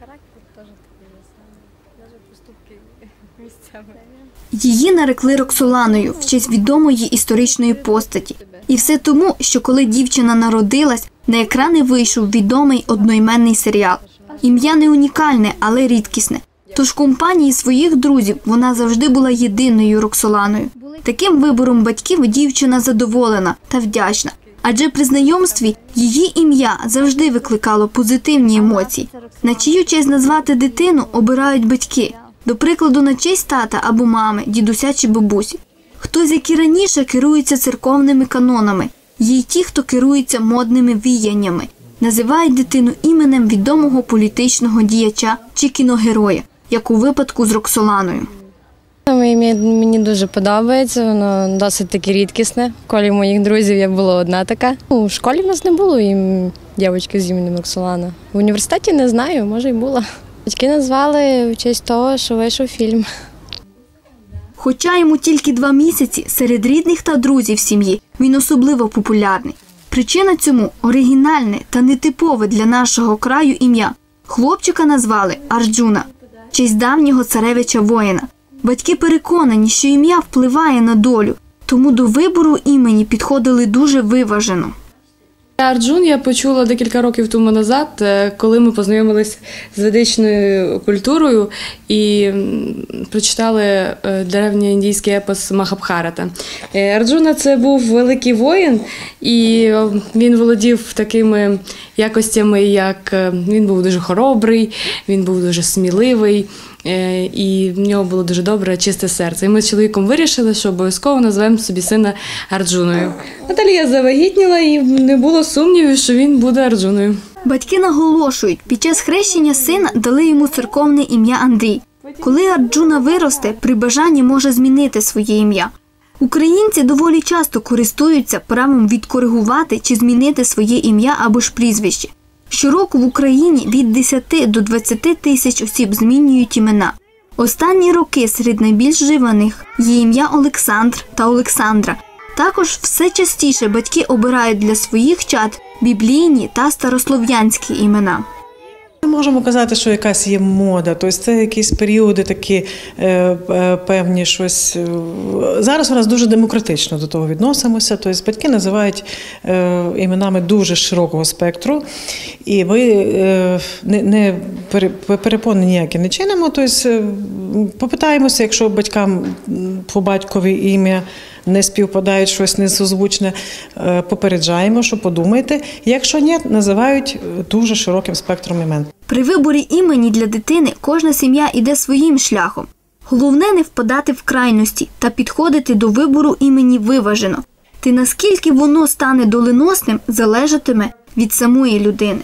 Характер теж такий самий. Навіть поступки місцями. Її нарекли Роксоланою в честь відомої історичної постаті. І все тому, що коли дівчина народилась, на екрани вийшов відомий одноіменний серіал. Ім'я не унікальне, але рідкісне. Тож компанії своїх друзів вона завжди була єдиною Роксоланою. Таким вибором батьків дівчина задоволена та вдячна. Адже при знайомстві її ім'я завжди викликало позитивні емоції. На чию честь назвати дитину обирають батьки. До прикладу, на честь тата або мами, дідуся чи бабусі. Хтось, як і раніше, керується церковними канонами, є й ті, хто керується модними віяннями, називають дитину іменем відомого політичного діяча чи кіногероя, як у випадку з Роксоланою. Моє ім'я мені дуже подобається, воно досить таки рідкісне. В колі моїх друзів я була одна така. У школі в нас не було ім... дівчинки з іменем Роксолана. В університеті не знаю, може й була. Батьки назвали в честь того, що вийшов фільм. Хоча йому тільки два місяці, серед рідних та друзів сім'ї він особливо популярний. Причина цьому оригінальне та нетипове для нашого краю ім'я. Хлопчика назвали Арджуна, честь давнього царевича воїна. Батьки переконані, що ім'я впливає на долю, тому до вибору імені підходили дуже виважено. Арджун я почула декілька років тому назад, е, коли ми познайомились з ведичною культурою і прочитали е, древній індійський епос Махабхарата. Е, Арджуна це був великий воїн, і він володів такими якостями, як він був дуже хоробрий, він був дуже сміливий. Е, І в нього було дуже добре, чисте серце. І ми з чоловіком вирішили, що обов'язково назвемо собі сина Арджуною. Наталі я завагітніла і не було сумнівів, що він буде Арджуною. Батьки наголошують, під час хрещення сина дали йому церковне ім'я Андрій. Коли Арджуна виросте, при бажанні може змінити своє ім'я. Українці доволі часто користуються правом відкоригувати чи змінити своє ім'я або ж прізвище. Щороку в Україні від 10 до 20 тисяч осіб змінюють імена. Останні роки серед найбільш вживаних є ім'я Олександр та Олександра. Також все частіше батьки обирають для своїх чад біблійні та старослов'янські імена. Ми можемо казати, що якась є мода, тобто це якісь періоди такі е, е, певні щось. е, Зараз у нас дуже демократично до того відносимося. Тобто батьки називають іменами дуже широкого спектру, і ми е, не, не перепони ніякі не чинимо. Тобто е, попитаємося, якщо батькам по батькові ім'я не співпадають щось несозвучне, е, попереджаємо, що подумайте. Якщо ні, називають дуже широким спектром імен. При виборі імені для дитини кожна сім'я іде своїм шляхом. Головне не впадати в крайності та підходити до вибору імені виважено. Ти наскільки воно стане доленосним, залежатиме від самої людини.